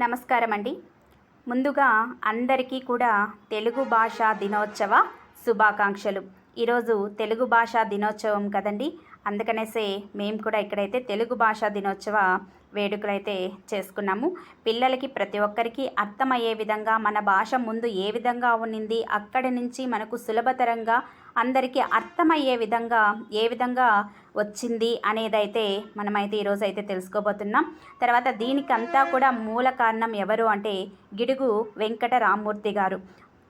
నమస్కారం అండి ముందుగా అందరికీ కూడా తెలుగు భాషా దినోత్సవ శుభాకాంక్షలు. ఈరోజు తెలుగు భాషా దినోత్సవం కదండి. అందుకనేసే మేము కూడా ఇక్కడైతే తెలుగు భాషా దినోత్సవ వేడుకలు అయితే చేసుకున్నాము. పిల్లలకి ప్రతి ఒక్కరికి అర్థమయ్యే విధంగా మన భాష ముందు ఏ విధంగా ఉన్నింది అక్కడి నుంచి మనకు సులభతరంగా అందరికీ అర్థమయ్యే విధంగా ఏ విధంగా వచ్చింది అనేదైతే మనమైతే ఈరోజు అయితే తెలుసుకోబోతున్నాం. తర్వాత దీనికంతా కూడా మూల కారణం ఎవరు అంటే గిడుగు వెంకట రామ్మూర్తి గారు.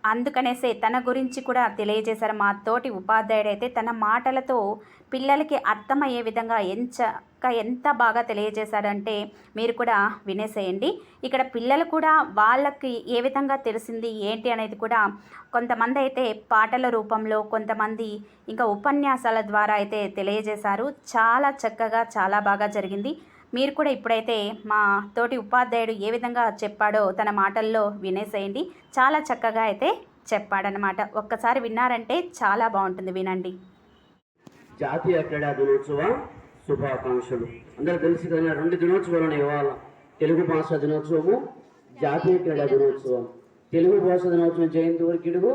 అందుకనేసే తన గురించి కూడా తెలియజేశారు మా తోటి ఉపాధ్యాయుడైతే తన మాటలతో పిల్లలకి అర్థమయ్యే విధంగా ఎంచ ఎంచక ఎంత బాగా తెలియజేశాడంటే మీరు కూడా వినేసేయండి. ఇక్కడ పిల్లలు కూడా వాళ్ళకి ఏ విధంగా తెలిసింది ఏంటి అనేది కూడా కొంతమంది అయితే పాటల రూపంలో కొంతమంది ఇంకా ఉపన్యాసాల ద్వారా అయితే తెలియజేశారు. చాలా చక్కగా చాలా బాగా జరిగింది. మీరు కూడా ఇప్పుడైతే మా తోటి ఉపాధ్యాయుడు ఏ విధంగా చెప్పాడో తన మాటల్లో వినేసేయండి. చాలా చక్కగా అయితే చెప్పాడనమాట ఒక్కసారి విన్నారంటే చాలా బాగుంటుంది వినండి. జాతీయ క్రీడా దినోత్సవ శుభాకాంక్షలు. అందరూ తెలిసి కదా రెండు దినోత్సవాలను ఇవాళ తెలుగు భాష దినోత్సవము జాతీయ క్రీడా దినోత్సవం. తెలుగు భాష దినోత్సవం జయంతి వరకిడుగు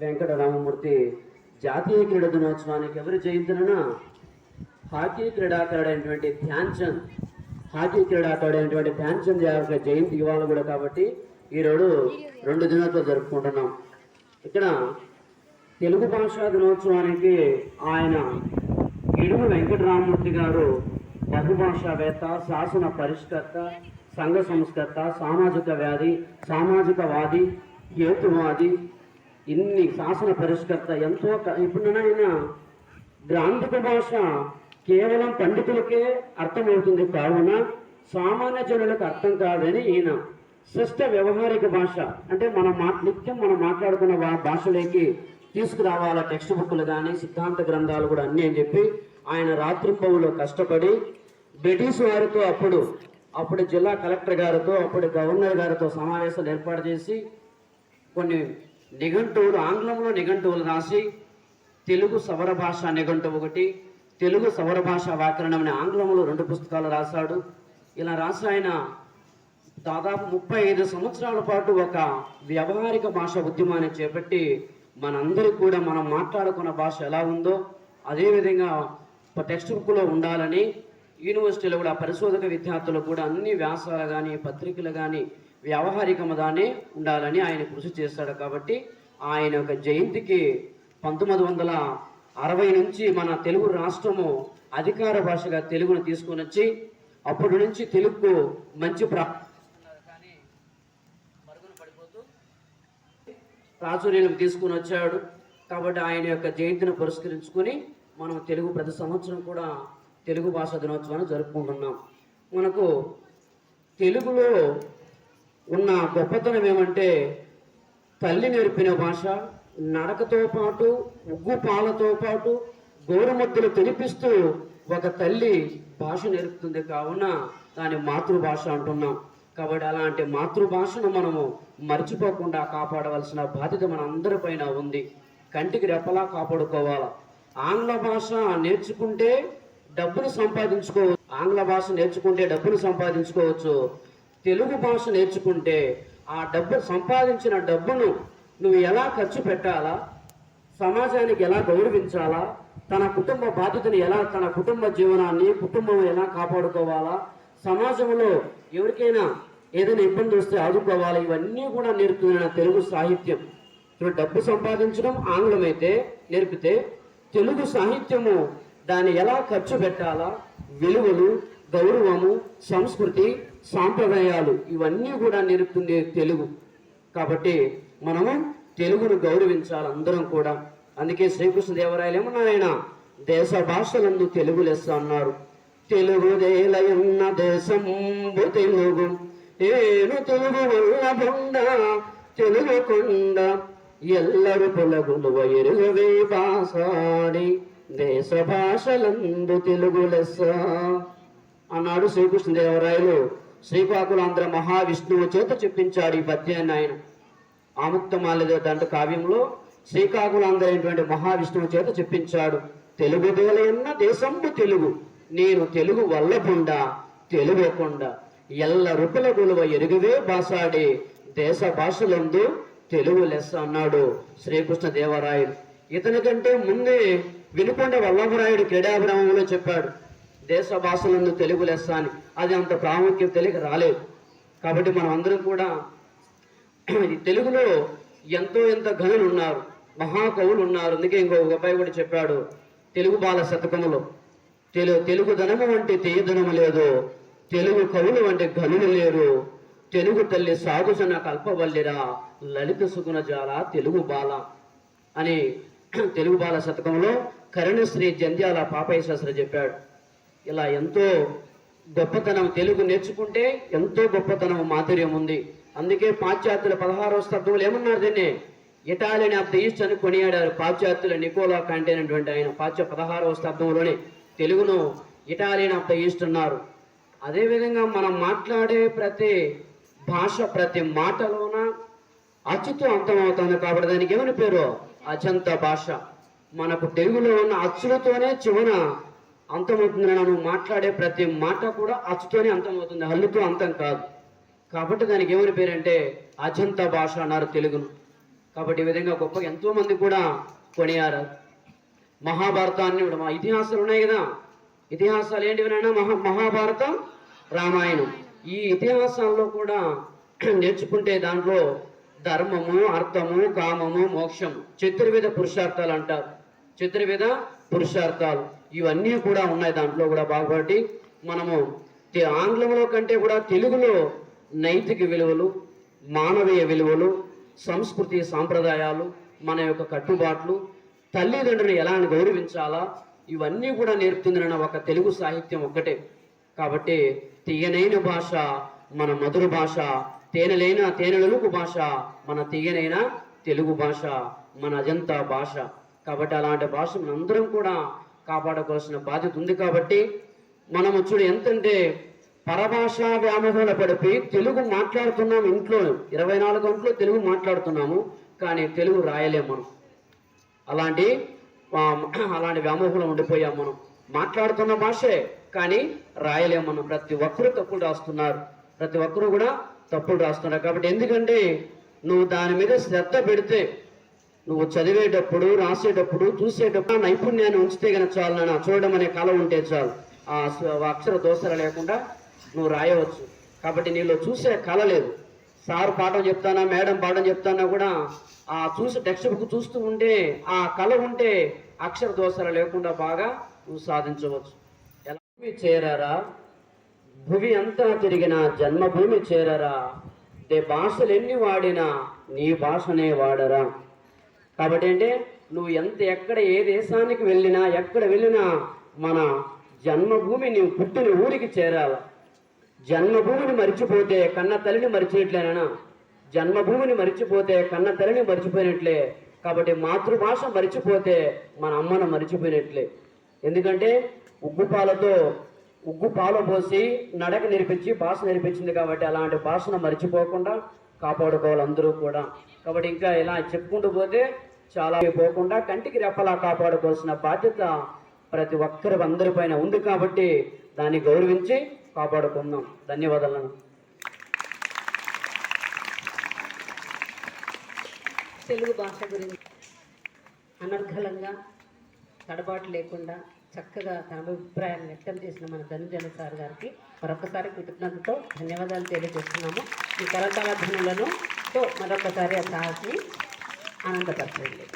వెంకట రామమూర్తి జాతీయ క్రీడా దినోత్సవానికి ఎవరి జయంతిన హాకీ క్రీడాకారుడు అయినటువంటి ధ్యాన్ చంద్ హాకీ క్రీడాకారుడు అయినటువంటి ధ్యాన్ చంద్ యొక్క జయంతి ఇవాళ కూడా కాబట్టి ఈరోజు రెండు దినోత్సవాలు జరుపుకుంటున్నాం. ఇక్కడ తెలుగు భాషా దినోత్సవానికి ఆయన ఇడుగు వెంకటరామూర్తి గారు బహుభాషావేత్త శాసన పరిష్కర్త సంఘ సంస్కర్త సామాజిక వ్యాధి సామాజికవాది హేతువాది ఇన్ని శాసన పరిష్కర్త ఎంతో ఇప్పుడునైనా ఆయన గ్రాంధిక భాష కేవలం పండితులకే అర్థమవుతుంది కావున సామాన్య జనులకు అర్థం కాదని ఈయన శిష్ట వ్యవహారిక భాష. అంటే మనం మా నిత్యం మనం మాట్లాడుకున్న భాషలోకి తీసుకురావాల టెక్స్ట్ బుక్లు కానీ సిద్ధాంత గ్రంథాలు కూడా అన్నీ అని చెప్పి ఆయన రాత్రింబవులో కష్టపడి బ్రిటిష్ వారితో అప్పుడు అప్పుడు జిల్లా కలెక్టర్ గారితో అప్పుడు గవర్నర్ గారితో సమావేశాలు ఏర్పాటు చేసి కొన్ని నిఘంటువులు ఆంగ్లంలో నిఘంటువులు రాసి తెలుగు సవర భాష నిఘంటువు ఒకటి తెలుగు సవర భాష వ్యాకరణం అనే ఆంగ్లంలో రెండు పుస్తకాలు రాశాడు. ఇలా రాసి ఆయన దాదాపు ముప్పై ఐదు సంవత్సరాల పాటు ఒక వ్యవహారిక భాష ఉద్యమాన్ని చేపట్టి మనందరికీ కూడా మనం మాట్లాడుకున్న భాష ఎలా ఉందో అదేవిధంగా టెక్స్ట్ బుక్లో ఉండాలని యూనివర్సిటీలో కూడా పరిశోధక విద్యార్థులు కూడా అన్ని వ్యాసాలు కానీ పత్రికలు కానీ వ్యవహారికమదానే ఉండాలని ఆయన కృషి చేస్తాడు కాబట్టి ఆయన యొక్క జయంతికి పంతొమ్మిది వందల అరవై నుంచి మన తెలుగు రాష్ట్రము అధికార భాషగా తెలుగును తీసుకొని వచ్చి అప్పటి నుంచి తెలుగుకు మంచి ప్రా కానీ ప్రాచుర్యం తీసుకుని వచ్చాడు కాబట్టి ఆయన యొక్క జయంతిని పురస్కరించుకొని మనం తెలుగు ప్రతి సంవత్సరం కూడా తెలుగు భాష దినోత్సవాన్ని జరుపుకుంటున్నాం. మనకు తెలుగులో ఉన్న గొప్పతనం ఏమంటే తల్లి నేర్పిన భాష నడకతో పాటు ఉగ్గు పాలతో పాటు గోరుముద్దలు తినిపిస్తూ ఒక తల్లి భాష నేర్పుతుంది కావున దాని మాతృభాష అంటున్నాం. కాబట్టి అలాంటి మాతృభాషను మనము మర్చిపోకుండా కాపాడవలసిన బాధ్యత మన అందరిపైన ఉంది. కంటికి రెప్పలా కాపాడుకోవాలి? ఆంగ్ల భాష నేర్చుకుంటే డబ్బులు సంపాదించుకోవచ్చు. ఆంగ్ల భాష నేర్చుకుంటే డబ్బులు సంపాదించుకోవచ్చు. తెలుగు భాష నేర్చుకుంటే ఆ డబ్బు సంపాదించిన డబ్బును నువ్వు ఎలా ఖర్చు పెట్టాలా? సమాజానికి ఎలా గౌరవించాలా? తన కుటుంబ బాధ్యతను ఎలా తన కుటుంబ జీవనాన్ని కుటుంబం ఎలా కాపాడుకోవాలా? సమాజంలో ఎవరికైనా ఏదైనా ఇబ్బంది వస్తే ఆదుకోవాలి? ఇవన్నీ కూడా నేర్పుతున్న తెలుగు సాహిత్యం. ఇప్పుడు డబ్బు సంపాదించడం ఆంగ్లం అయితే నేర్పితే తెలుగు సాహిత్యము దాన్ని ఎలా ఖర్చు పెట్టాలా? విలువలు గౌరవము సంస్కృతి సాంప్రదాయాలు ఇవన్నీ కూడా నేర్పుతుంది తెలుగు. కాబట్టి మనము తెలుగును గౌరవించాలి అందరం కూడా. అందుకే శ్రీకృష్ణదేవరాయలు ఏమన్నా ఆయన దేశ భాషలందు తెలుగు లెస్స అన్నారు. తెలుగు దేలయన్న దేశంబు తెలుగు ఏను తెలుగు వల్ల బొండ తెలుగు కొండ ఎల్లరు పొలగులు ఎరుగవే భాషాడి దేశ భాషలందు తెలుగు లెస్స అన్నాడు శ్రీకృష్ణదేవరాయలు. శ్రీకాకుళాంధ్ర మహావిష్ణువు చేత చెప్పించాడు ఈ పద్యాన్ని ఆయన. ఆముక్తమాల్యద దండ కావ్యంలో శ్రీకాకుళాంధ్ర అయినటువంటి మహావిష్ణువు చేత చెప్పించాడు. తెలుగు దేలయన్న దేశంబు తెలుగు నేను తెలుగు వల్లకుండా తెలుగకుండా. ఎల్ల రుపుల గులువ ఎరుగువే భాషాడి దేశ భాషలందు తెలుగు లెస్స అన్నాడు శ్రీకృష్ణ దేవరాయుడు ఇతని కంటే ముందే వినుకొండ వల్లభరాయుడు క్రీడాభిరామంలో చెప్పాడు దేశ భాషలందు తెలుగు లెస్స అని. అది అంత ప్రాముఖ్యత తెలియక రాలేదు. కాబట్టి మనం అందరం కూడా తెలుగులో ఎంతో ఎంత ఘనులు ఉన్నారు మహాకవులు ఉన్నారు అందుకే ఇంకో అబ్బాయి కూడా చెప్పాడు తెలుగు బాల శతకములో. తెలు తెలుగు ధనము వంటి తీయధనము లేదు తెలుగు కవులు వంటి ఘనులు లేరు. తెలుగు తల్లి సాగుసన కల్పవల్లిరా లలిత సుగుణ జాల తెలుగు బాల అని తెలుగు బాల శతకంలో కరుణశ్రీ జంధ్యాల పాపయ్య శాస్త్రి చెప్పాడు. ఇలా ఎంతో గొప్పతనం తెలుగు నేర్చుకుంటే ఎంతో గొప్పతనం మాధుర్యం ఉంది. అందుకే పాశ్చాత్యుల పదహారవ శతాబ్దంలో ఏమన్నారు దీన్ని? ఇటాలియన్ ఆఫ్ ద ఈస్ట్ అని కొనియాడారు పాశ్చాత్యుల నికోలా కాంటే అనేటువంటి ఆయన పాశ్చ పదహారవ శతాబ్దంలోనే తెలుగును ఇటాలియన్ ఆఫ్ ద ఈస్ట్ అన్నారు. అదేవిధంగా మనం మాట్లాడే ప్రతి భాష ప్రతి మాటలోన? అచ్చుతో అంతమవుతుంది కాబట్టి దానికి ఏమని పేరు? అజంత భాష. మనకు తెలుగులో ఉన్న అచ్చులతోనే చివన అంతమవుతుంది మనం మాట్లాడే ప్రతి మాట కూడా అచ్చుతోనే అంతమవుతుంది. హల్లుతో అంతం కాదు. కాబట్టి దానికి ఏమని పేరు అంటే అజంత భాష అన్నారు తెలుగును. కాబట్టి ఈ విధంగా గొప్ప ఎంతో మంది కూడా కొనియారు మహాభారతాన్ని మా ఇతిహాసాలు ఉన్నాయి కదా. ఇతిహాసాలు ఏంటివినైనా మహా మహాభారతం రామాయణం. ఈ ఇతిహాసాల్లో కూడా నేర్చుకుంటే దాంట్లో ధర్మము అర్థము కామము మోక్షము చతుర్విధ పురుషార్థాలు అంటారు. చతుర్విధ పురుషార్థాలు. ఇవన్నీ కూడా ఉన్నాయి దాంట్లో కూడా బాగుపడి. మనము ఆంగ్లంలో కంటే కూడా తెలుగులో నైతిక విలువలు మానవీయ విలువలు సంస్కృతి సాంప్రదాయాలు మన యొక్క కట్టుబాట్లు తల్లిదండ్రులు ఎలా గౌరవించాలా ఇవన్నీ కూడా నేర్పుతుందన్న ఒక తెలుగు సాహిత్యం ఒక్కటే. కాబట్టి తీయనైన భాష మన మధుర భాష తేనెలైన తేనెలకు భాష మన తీయనైన తెలుగు భాష మన అజంతా భాష. కాబట్టి అలాంటి భాష మనందరం కూడా కాపాడుకోవాల్సిన బాధ్యత ఉంది కాబట్టి మనము చూడు ఎంతంటే పరభాషా వ్యామోహంలో పడిపోయి తెలుగు మాట్లాడుతున్నాము ఇంట్లో. ఇరవై నాలుగు గంటలు తెలుగు మాట్లాడుతున్నాము కానీ తెలుగు రాయలేము మనం. అలాంటి అలాంటి వ్యామోహంలో ఉండిపోయాం మనం. మాట్లాడుతున్న భాషే కానీ రాయలేము మనం ప్రతి ఒక్కరూ తప్పులు రాస్తున్నారు. ప్రతి ఒక్కరూ కూడా తప్పులు రాస్తున్నారు. కాబట్టి ఎందుకంటే నువ్వు దాని మీద శ్రద్ధ పెడితే నువ్వు చదివేటప్పుడు రాసేటప్పుడు చూసేటప్పుడు నైపుణ్యాన్ని ఉంచితే కనుక చాలు నాన్న. చూడడం అనే కళ ఉంటే చాలు. ఆ అక్షర దోషాలు లేకుండా నువ్వు రాయవచ్చు. కాబట్టి నీలో చూసే కళ లేదు. సార్ పాఠం చెప్తానా మేడం పాఠం చెప్తానా కూడా ఆ చూసి టెక్స్ట్ బుక్ చూస్తూ ఉంటే ఆ కళ ఉంటే అక్షర దోషాలు లేకుండా బాగా నువ్వు సాధించవచ్చు. చేరరా? భూమి అంతా తిరిగిన జన్మభూమి చేరరా? దే భాషలు ఎన్ని వాడినా నీ భాషనే వాడరా. కాబట్టి అంటే నువ్వు ఎంత ఎక్కడ ఏ దేశానికి వెళ్ళినా ఎక్కడ వెళ్ళినా మన జన్మభూమి నీవు పుట్టిన ఊరికి చేరాల. జన్మభూమిని మరిచిపోతే కన్న తల్లిని మరిచినట్లేనా జన్మభూమిని మరిచిపోతే కన్న తల్లిని మరిచిపోయినట్లే. కాబట్టి మాతృభాష మరిచిపోతే మన అమ్మను మరిచిపోయినట్లే. ఎందుకంటే ఉగ్గు పాలతో ఉగ్గు పాలు పోసి నడక నేర్పించి భాష నేర్పించింది కాబట్టి అలాంటి భాషను మర్చిపోకుండా కాపాడుకోవాలి అందరూ కూడా. కాబట్టి ఇంకా ఇలా చెప్పుకుంటూ పోతే చాలా పోకుండా కంటికి రెప్పలా కాపాడుకోవాల్సిన బాధ్యత ప్రతి ఒక్కరి అందరిపైన ఉంది కాబట్టి దాన్ని గౌరవించి కాపాడుకుందాం. ధన్యవాదాలను తెలుగు భాష గురించి అనర్ఘలంగా తడబాటు లేకుండా చక్కగా తన అభిప్రాయాన్ని వ్యక్తం చేసిన మన ధనుజన సార్ గారికి మరొకసారి కృతజ్ఞతతో ధన్యవాదాలు తెలియజేస్తున్నాము. ఈ కరతాళ ధనులను తో మరొకసారి ఆ సాహస్ని ఆనందపరచండి.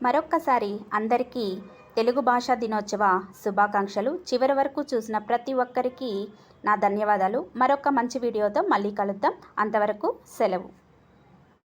మరొక్కసారి అందరికీ తెలుగు భాషా దినోత్సవ శుభాకాంక్షలు. చివరి వరకు చూసిన ప్రతి ఒక్కరికి నా ధన్యవాదాలు. మరొక మంచి వీడియోతో మళ్ళీ కలుద్దాం. అంతవరకు సెలవు.